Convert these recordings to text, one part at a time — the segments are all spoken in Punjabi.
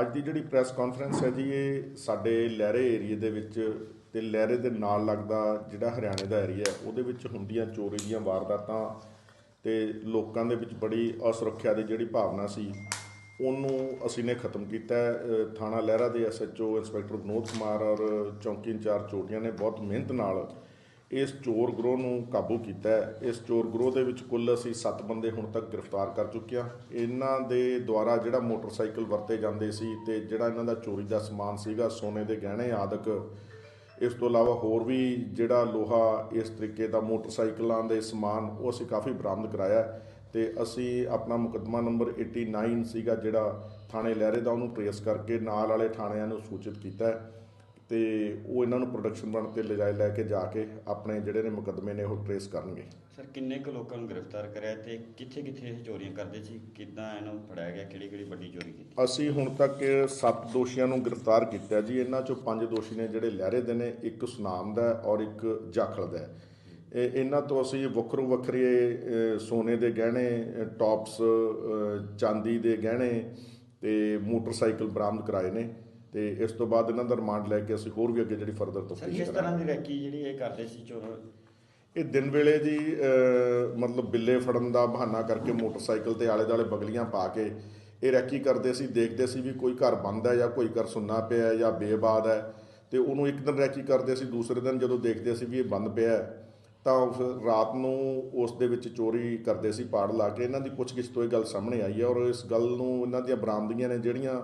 ਅੱਜ ਦੀ ਜਿਹੜੀ ਪ੍ਰੈਸ ਕਾਨਫਰੰਸ ਹੈ ਜੀ, ਇਹ ਸਾਡੇ ਲਹਿਰੇ ਏਰੀਏ ਦੇ ਵਿੱਚ ਤੇ ਲਹਿਰੇ ਦੇ ਨਾਲ ਲੱਗਦਾ ਜਿਹੜਾ ਹਰਿਆਣੇ ਦਾ ਏਰੀਆ ਉਹਦੇ ਵਿੱਚ ਹੁੰਦੀਆਂ ਚੋਰੀ ਦੀਆਂ ਵਾਰਦਾਤਾਂ ਤੇ ਲੋਕਾਂ ਦੇ ਵਿੱਚ ਬੜੀ ਅਸੁਰੱਖਿਆ ਦੀ ਜਿਹੜੀ ਭਾਵਨਾ ਸੀ, ਉਹਨੂੰ ਅਸੀਂ ਨੇ ਖਤਮ ਕੀਤਾ ਥਾਣਾ ਲਹਿਰਾ ਦੇ ਐਸਐਚਓ ਇੰਸਪੈਕਟਰ ਵਿਨੋਦ ਕੁਮਾਰ ਔਰ ਚੌਂਕੀ ਇੰਚਾਰਜ ਚੋਟੀਆਂ ਨੇ ਬਹੁਤ ਮਿਹਨਤ ਨਾਲ ਇਸ ਚੋਰ ਗਰੋਹ ਨੂੰ ਕਾਬੂ ਕੀਤਾ ਹੈ। ਇਸ ਚੋਰ ਗਰੋਹ ਦੇ ਵਿੱਚ ਕੁੱਲ ਅਸੀਂ 7 ਬੰਦੇ ਹੁਣ ਤੱਕ ਗ੍ਰਿਫਤਾਰ ਕਰ ਚੁੱਕੇ ਹਾਂ। ਇਹਨਾਂ ਦੇ ਦੁਆਰਾ ਜਿਹੜਾ ਮੋਟਰਸਾਈਕਲ ਵਰਤੇ ਜਾਂਦੇ ਸੀ ਤੇ ਜਿਹੜਾ ਇਹਨਾਂ ਦਾ ਚੋਰੀ ਦਾ ਸਮਾਨ ਸੀਗਾ, ਸੋਨੇ ਦੇ ਗਹਿਣੇ, ਆਦਿਕ, ਇਸ ਤੋਂ ਇਲਾਵਾ ਹੋਰ ਵੀ ਜਿਹੜਾ ਲੋਹਾ, ਇਸ ਤਰੀਕੇ ਦਾ ਮੋਟਰਸਾਈਕਲਾਂ ਦੇ ਸਮਾਨ, ਉਹ ਅਸੀਂ ਕਾਫੀ ਬਰਾਮਦ ਕਰਾਇਆ ਹੈ। ਤੇ ਅਸੀਂ ਆਪਣਾ ਮੁਕੱਦਮਾ ਨੰਬਰ 89 ਸੀਗਾ ਜਿਹੜਾ ਥਾਣੇ ਲਹਿਰੇ ਦਾ ਉਹਨੂੰ ਟਰੇਸ ਕਰਕੇ ਨਾਲ ਵਾਲੇ ਥਾਣਿਆਂ ਨੂੰ ਸੂਚਿਤ ਕੀਤਾ ਹੈ। ਤੇ ਉਹ ਇਹਨਾਂ ਨੂੰ ਪ੍ਰੋਡਕਸ਼ਨ ਬਣ ਤੇ ਲਿਜਾਏ ਲੈ ਕੇ ਜਾ ਕੇ ਆਪਣੇ ਜਿਹੜੇ ਨੇ ਮੁਕੱਦਮੇ ਨੇ ਉਹ ਟਰੇਸ ਕਰਨਗੇ। ਸਰ ਕਿੰਨੇ ਕੁ ਲੋਕਾਂ ਨੂੰ ਗ੍ਰਿਫਤਾਰ ਕਰਿਆ ਤੇ ਕਿੱਥੇ ਕਿੱਥੇ ਇਹ ਚੋਰੀਆਂ ਕਰਦੇ ਸੀ? ਕਿੱਦਾਂ ਇਹਨੂੰ ਫੜਾਇਆ ਗਿਆ? ਕਿਹੜੀ ਕਿਹੜੀ ਵੱਡੀ ਚੋਰੀ ਕੀਤੀ? ਅਸੀਂ ਹੁਣ ਤੱਕ 7 ਦੋਸ਼ੀਆਂ ਨੂੰ ਗ੍ਰਿਫਤਾਰ ਕੀਤਾ ਜੀ। ਇਹਨਾਂ ਚੋਂ 5 ਦੋਸ਼ੀ ਨੇ ਜਿਹੜੇ ਲਹਿਰੇ ਦੇ ਨੇ ਇੱਕ ਸੁਨਾਮ ਦਾ ਔਰ ਇੱਕ ਜਾਖਲ ਦਾ। ਇਹ ਇਹਨਾਂ ਤੋਂ ਅਸੀਂ ਵੱਖਰੋ ਵੱਖਰੇ ਸੋਨੇ ਦੇ ਗਹਿਣੇ ਟੌਪਸ ਚਾਂਦੀ ਦੇ ਗਹਿਣੇ ਤੇ ਮੋਟਰਸਾਈਕਲ ਬਰਾਮਦ ਕਰਾਏ ਨੇ। ਤੇ ਇਸ ਤੋਂ ਬਾਅਦ ਇਹਨਾਂ ਦਾ ਰਿਮਾਂਡ ਲੈ ਕੇ ਅਸੀਂ ਹੋਰ ਵੀ ਅੱਗੇ ਜਿਹੜੀ ਫਰਦਰ ਤਫਤੀਸ਼ ਕਰਾਂਗੇ ਤਰ੍ਹਾਂ ਦੀ ਰੈਕੀ ਜਿਹੜੀ ਇਹ ਕਰਦੇ ਸੀ ਚੋਰ? ਇਹ ਦਿਨ ਵੇਲੇ ਜੀ ਮਤਲਬ ਬਿੱਲੇ ਫੜਨ ਦਾ ਬਹਾਨਾ ਕਰਕੇ ਮੋਟਰਸਾਈਕਲ ਤੇ ਆਲੇ ਦਾਲੇ ਬਗਲੀਆਂ ਪਾ ਕੇ ਇਹ ਰੈਕੀ ਕਰਦੇ ਸੀ ਦੇਖਦੇ ਸੀ ਵੀ ਕੋਈ ਘਰ ਬੰਦ ਹੈ ਜਾਂ ਕੋਈ ਘਰ ਸੁੰਨਾ ਪਿਆ ਹੈ ਜਾਂ ਬੇਬਾਦ ਹੈ ਤੇ ਉਹਨੂੰ ਇੱਕ ਦਿਨ ਰੈਕੀ ਕਰਦੇ ਸੀ ਦੂਸਰੇ ਦਿਨ ਜਦੋਂ ਦੇਖਦੇ ਸੀ ਵੀ ਇਹ ਬੰਦ ਪਿਆ ਹੈ, ਤਾਂ ਉਸ ਰਾਤ ਨੂੰ ਉਸ ਦੇ ਵਿੱਚ ਚੋਰੀ ਕਰਦੇ ਸੀ ਪਾੜ ਲਾ ਕੇ। ਇਹਨਾਂ ਦੀ ਪੁੱਛਗਿੱਛ ਤੋਂ ਇਹ ਗੱਲ ਸਾਹਮਣੇ ਆਈ ਹੈ ਔਰ ਇਸ ਗੱਲ ਨੂੰ ਇਹਨਾਂ ਦੀਆਂ ਬਰਾਮਦੀਆਂ ਨੇ ਜਿਹੜੀਆਂ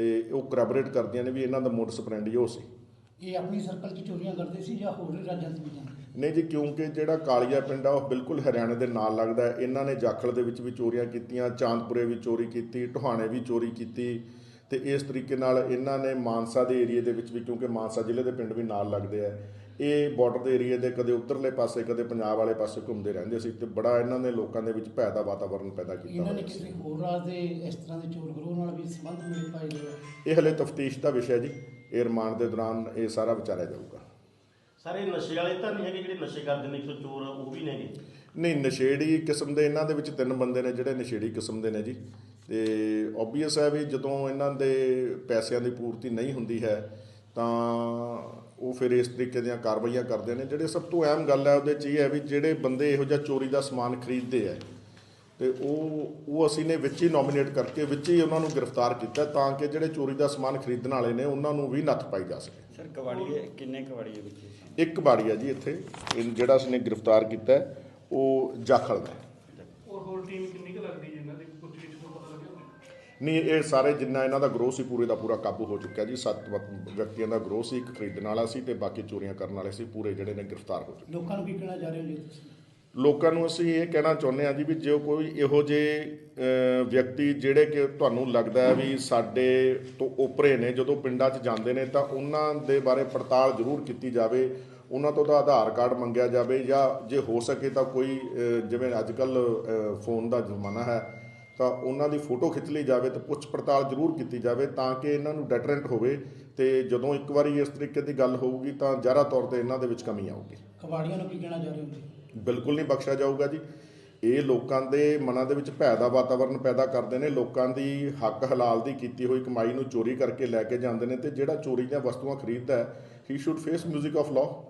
ਤੇ ਉਹ ਕਰੈਬੋਰੇਟ ਕਰਦੀਆਂ ਨੇ ਵੀ ਇਹਨਾਂ ਦਾ ਮੋਟਸ ਆਪਰੈਂਡੀ ਉਹ ਸੀ। ਇਹ ਆਪਣੀ ਸਰਕਲ 'ਚ ਚੋਰੀਆਂ ਕਰਦੇ ਸੀ ਜਾਂ ਹੋਰ ਰਾਜਾਂ 'ਚ ਵੀ ਜਾਂਦੇ ਨਹੀਂ ਜੀ ਕਿਉਂਕਿ ਜਿਹੜਾ ਕਾਲੀਆ ਪਿੰਡ ਆ ਉਹ ਬਿਲਕੁਲ ਹਰਿਆਣੇ ਦੇ ਨਾਲ ਲੱਗਦਾ ਹੈ। ਇਹਨਾਂ ਨੇ ਜਾਖਲ ਦੇ ਵਿੱਚ ਵੀ ਚੋਰੀਆਂ ਕੀਤੀਆਂ ਚਾਂਦਪੁਰੇ ਵੀ ਚੋਰੀ ਕੀਤੀ ਢੁਹਾਣੇ ਵੀ ਚੋਰੀ ਕੀਤੀ ਤੇ ਇਸ ਤਰੀਕੇ ਨਾਲ ਇਹਨਾਂ ਨੇ ਮਾਨਸਾ ਦੇ ਏਰੀਏ ਦੇ ਵਿੱਚ ਵੀ ਕਿਉਂਕਿ ਮਾਨਸਾ ਜ਼ਿਲ੍ਹੇ ਦੇ ਪਿੰਡ ਵੀ ਨਾਲ ਲੱਗਦੇ ਆ ਇਹ ਬਾਰਡਰ ਦੇ ਏਰੀਏ ਦੇ ਕਦੇ ਉੱਧਰਲੇ ਪਾਸੇ ਕਦੇ ਪੰਜਾਬ ਵਾਲੇ ਪਾਸੇ ਘੁੰਮਦੇ ਰਹਿੰਦੇ ਸੀ ਤੇ ਬੜਾ ਇਹਨਾਂ ਨੇ ਲੋਕਾਂ ਦੇ ਵਿੱਚ ਭੈ ਦਾ ਵਾਤਾਵਰਣ ਪੈਦਾ ਕੀਤਾ ਇਹਨਾਂ ਨੇ ਕਿਸੇ ਹੋਰ ਰਾਜ ਦੇ ਇਸ ਤਰ੍ਹਾਂ ਦੇ ਚੋਰ ਗਰੋਹ ਨਾਲ ਵੀ ਸੰਬੰਧ ਮਿਲ ਪਾਏ ਆ। ਇਹ ਹਲੇ ਤਫਤੀਸ਼ ਦਾ ਵਿਸ਼ਾ ਜੀ। ਇਹ ਰਿਮਾਂਡ ਦੇ ਦੌਰਾਨ ਇਹ ਸਾਰਾ ਵਿਚਾਰਿਆ ਜਾਊਗਾ। ਸਰ ਇਹ ਨਸ਼ੇ ਵਾਲੇ ਤਾਂ ਨਹੀਂ ਹੈਗੇ ਜਿਹੜੇ ਨਸ਼ੇ ਕਰਦੇ ਨੇ ਇੱਕ ਚੋਰ ਉਹ ਵੀ ਨੇਗੇ ਨਹੀਂ ਨਸ਼ੇੜੀ ਕਿਸਮ ਦੇ ਇਹਨਾਂ ਦੇ ਵਿੱਚ ਤਿੰਨ ਬੰਦੇ ਨੇ ਜਿਹੜੇ ਨਸ਼ੇੜੀ ਕਿਸਮ ਦੇ ਨੇ ਜੀ। ਤੇ ਆਬਵੀਅਸ ਹੈ ਵੀ ਜਦੋਂ ਇਹਨਾਂ ਦੇ ਪੈਸਿਆਂ ਦੀ ਪੂਰਤੀ ਨਹੀਂ ਹੁੰਦੀ ਹੈ ਤਾਂ ਉਹ ਫਿਰ ਇਸ ਤਰੀਕੇ ਦੀਆਂ ਕਾਰਵਾਈਆਂ ਕਰਦੇ ਨੇ ਜਿਹੜੇ ਸਭ ਤੋਂ ਅਹਿਮ ਗੱਲ ਹੈ ਉਹਦੇ 'ਚ ਇਹ ਹੈ ਵੀ ਜਿਹੜੇ ਬੰਦੇ ਇਹੋ ਜਿਹਾ ਚੋਰੀ ਦਾ ਸਮਾਨ ਖਰੀਦਦੇ ਆ ਤੇ ਉਹ ਉਹ ਅਸੀਂ ਨੇ ਵਿੱਚ ਹੀ ਨੋਮੀਨੇਟ ਕਰਕੇ ਵਿੱਚ ਹੀ ਉਹਨਾਂ ਨੂੰ ਗ੍ਰਿਫਤਾਰ ਕੀਤਾ ਤਾਂ ਕਿ ਜਿਹੜੇ ਚੋਰੀ ਦਾ ਸਮਾਨ ਖਰੀਦਣ ਵਾਲੇ ਨੇ ਉਹਨਾਂ ਨੂੰ ਵੀ ਨੱਥ ਪਾਈ ਜਾ ਸਕੇ ਸਰ ਕਵਾੜੀਏ ਕਿੰਨੇ ਕਵਾੜੀਏ ਵਿੱਚ? ਇੱਕ ਬਾੜੀ ਆ ਜੀ ਇੱਥੇ ਇਹ ਜਿਹੜਾ ਅਸੀਂ ਨੇ ਗ੍ਰਿਫਤਾਰ ਕੀਤਾ ਉਹ ਜਾਖਲ ਦਾ। ਔਰ ਹੋਰ ਟੀਮ ਕਿੰਨੀ ਨਹੀਂ ਇਹ ਸਾਰੇ ਜਿੰਨਾ ਇਹਨਾਂ ਦਾ ਗਰੋਹ ਸੀ ਪੂਰੇ ਦਾ ਪੂਰਾ ਕਾਬੂ ਹੋ ਚੁੱਕਿਆ ਜੀ। ਸੱਤ ਵਿਅਕਤੀਆਂ ਦਾ ਗਰੋਹ ਸੀ ਇੱਕ ਖਰੀਦਣ ਵਾਲਾ ਸੀ ਤੇ ਬਾਕੀ ਚੋਰੀਆਂ ਕਰਨ ਵਾਲੇ ਸੀ ਪੂਰੇ ਜਿਹੜੇ ਨੇ ਗ੍ਰਿਫਤਾਰ ਹੋ ਚੁੱਕੇ। ਲੋਕਾਂ ਨੂੰ ਕੀ ਕਹਿਣਾ ਜਾ ਰਹੇ ਹੋ ਜੀ ਤੁਸੀਂ? ਲੋਕਾਂ ਨੂੰ ਅਸੀਂ ਇਹ ਕਹਿਣਾ ਚਾਹੁੰਦੇ ਹਾਂ ਜੀ ਵੀ ਜੇ ਕੋਈ ਇਹੋ ਅਹ, ਵਿਅਕਤੀ ਜਿਹੜੇ ਕਿ ਤੁਹਾਨੂੰ ਲੱਗਦਾ ਹੈ ਵੀ ਸਾਡੇ ਤੋਂ ਉੱਪਰੇ ਨੇ ਜਦੋਂ ਪਿੰਡਾਂ 'ਚ ਜਾਂਦੇ ਨੇ ਤਾਂ ਉਹਨਾਂ ਦੇ ਬਾਰੇ ਪੜਤਾਲ ਜ਼ਰੂਰ ਕੀਤੀ ਜਾਵੇ। ਉਹਨਾਂ ਤੋਂ ਤਾਂ ਆਧਾਰ ਕਾਰਡ ਮੰਗਿਆ ਜਾਵੇ ਜਾਂ ਜੇ ਹੋ ਸਕੇ ਤਾਂ ਕੋਈ ਜਿਵੇਂ ਅੱਜ ਕੱਲ ਫੋਨ ਦਾ ਜ਼ਮਾਨਾ ਹੈ ਤਾਂ ਉਹਨਾਂ ਦੀ ਫੋਟੋ ਖਿੱਚ ਲਈ ਜਾਵੇ ਤੇ ਪੁੱਛ ਪੜਤਾਲ ਜ਼ਰੂਰ ਕੀਤੀ ਜਾਵੇ ਤਾਂ ਕਿ ਇਹਨਾਂ ਨੂੰ ਡੈਟਰੈਂਟ ਹੋਵੇ ਤੇ ਜਦੋਂ ਇੱਕ ਵਾਰੀ ਇਸ ਤਰੀਕੇ ਦੀ ਗੱਲ ਹੋਊਗੀ ਤਾਂ ਜ਼ਿਆਦਾ ਤੌਰ ਤੇ ਇਹਨਾਂ ਦੇ ਵਿੱਚ ਕਮੀ ਆਊਗੀ। ਕਬਾੜੀਆਂ ਨੂੰ ਕੀ ਕਹਿਣਾ ਜਾ ਰਹੇ ਹੋ ਜੀ ਬਿਲਕੁਲ ਨਹੀਂ ਬਖਸ਼ਿਆ ਜਾਊਗਾ ਜੀ। ਇਹ ਲੋਕਾਂ ਦੇ ਮਨਾਂ ਦੇ ਵਿੱਚ ਭੈ ਦਾ ਵਾਤਾਵਰਣ ਪੈਦਾ ਕਰਦੇ ਨੇ ਲੋਕਾਂ ਦੀ ਹੱਕ ਹਲਾਲ ਦੀ ਕੀਤੀ ਹੋਈ ਕਮਾਈ ਨੂੰ ਚੋਰੀ ਕਰਕੇ ਲੈ ਕੇ ਜਾਂਦੇ ਨੇ ਤੇ ਜਿਹੜਾ ਚੋਰੀ ਦੀਆਂ ਵਸਤੂਆਂ ਖਰੀਦਦਾ ਹੈ he should face music of law